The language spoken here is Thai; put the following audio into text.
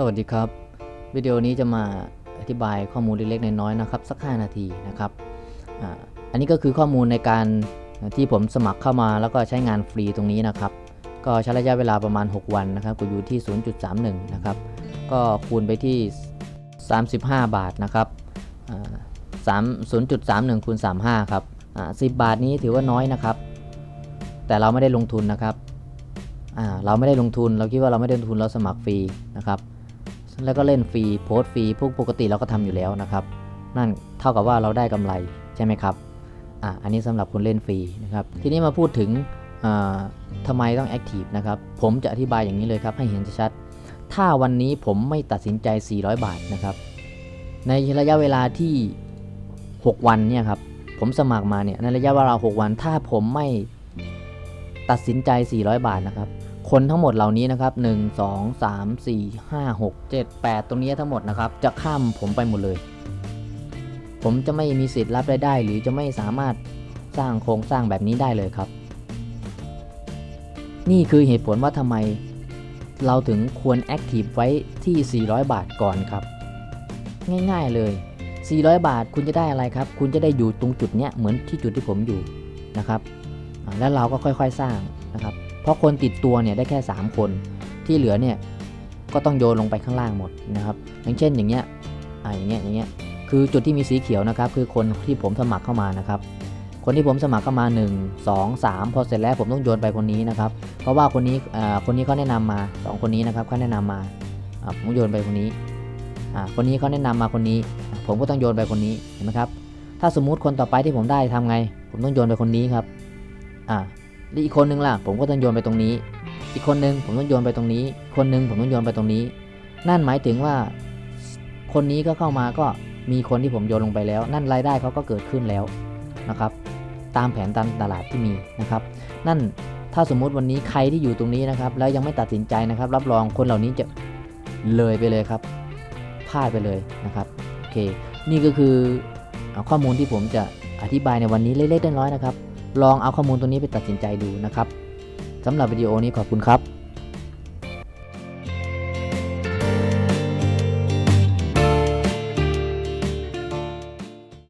สวัสดีครับ วิดีโอนี้จะมาอธิบายข้อมูลเล็กๆน้อยๆนะครับ สัก 5 นาทีนะครับอ,อันนี้ก็คือข้อมูลในการที่ผมสมัครเข้ามาแล้วก็ใช้งานฟรีตรงนี้นะครับ ก็ใช้ระยะเวลาประมาณ 6 วันนะครับก็อยู่ที่ 0.31 นะครับ ก็คูณไปที่ 35 บาทนะครับอ่าสาม0.31คูณ35 ครับ10 บาทนี้ถือว่าน้อยนะครับ แต่เราไม่ได้ลงทุนนะครับเราไม่ได้ลงทุน เราคิดว่าเราไม่ได้ลงทุนเราสมัครฟรีนะครับ แล้วก็เล่นฟรีโพสต์ฟรีพวกปกติเราก็ทำอยู่แล้วนะครับ นั่นเท่ากับว่าเราได้กำไรใช่ไหมครับอ่าอันนี้สำหรับคนเล่นฟรีนะครับ ทีนี้มาพูดถึงอ่าทำไมต้องแอคทีฟนะครับ ผมจะอธิบายอย่างนี้เลยครับ ให้เห็นชัดๆถ้าวันนี้ผมไม่ตัดสินใจ 400 บาทนะครับ ในระยะเวลาที่ 6 วันเนี่ยครับผมสมัครมาเนี่ยในระยะเวลา 6 วัน ถ้าผมไม่ตัดสินใจ 400 บาทนะครับ คนทั้งหมดเหล่านี้นะครับ 1 2 3 4 5 6 7 8 ตรงนี้ทั้งหมดนะครับ จะข้ามผมไปหมดเลย ผมจะไม่มีสิทธิ์รับรายได้ หรือจะไม่สามารถสร้างโครงสร้างแบบนี้ได้เลยครับ นี่คือเหตุผลว่าทำไมเราถึงควรแอคทีฟไว้ที่ 400 บาทก่อนครับ ง่ายๆเลย 400 บาทคุณจะได้อะไรครับ คุณจะได้อยู่ตรงจุดเนี้ยเหมือนที่จุดที่ผมอยู่นะครับ แล้วเราก็ค่อยๆสร้างนะครับ เพราะคนติดตัวเนี่ยได้แค่ 3 คน ที่เหลือเนี่ยก็ต้องโยนลงไปข้างล่างหมดนะครับ อย่างเช่นอย่างเงี้ยอ่าอย่างเงี้ยอย่างเงี้ยคือจุดที่มีสีเขียวนะครับคือคนที่ผมสมัครเข้ามานะครับคนที่ผมสมัครเข้ามา 1 2 3 พอเสร็จแล้วผมต้องโยนไปคนนี้นะครับ เพราะว่าคนนี้อ่าคนนี้เขาแนะนำมา 2 คนนี้นะครับเขาแนะนำมาอ่าผมโยนไปคนนี้อ่าคนนี้เขาแนะนำมาคนนี้ ผมก็ต้องโยนไปคนนี้เห็นไหมครับถ้าสมมุติคนต่อไปที่ผมได้ทำไง ผมต้องโยนไปคนนี้ครับอ่า แล้วอีกคนนึงล่ะ ผมก็ต้องโยนไปตรงนี้ อีกคนนึงผมต้องโยนไปตรงนี้ คนนึงผมต้องโยนไปตรงนี้ นั่นหมายถึงว่า คนนี้ก็เข้ามาก็มีคนที่ผมโยนลงไปแล้ว นั่นรายได้เขาก็เกิดขึ้นแล้วนะครับ ตามแผนตามตลาดที่มีนะครับ นั่นถ้าสมมุติวันนี้ใครที่อยู่ตรงนี้นะครับ แล้วยังไม่ตัดสินใจนะครับ รับรองคนเหล่านี้จะเลยไปเลยครับพลาดไปเลยนะครับโอเค นี่ก็คือข้อมูลที่ผมจะอธิบายในวันนี้เล็กๆน้อยๆนะครับ ลองเอาข้อมูลตัวนี้ไปตัดสินใจดูนะครับสำหรับวิดีโอนี้ขอบคุณครับ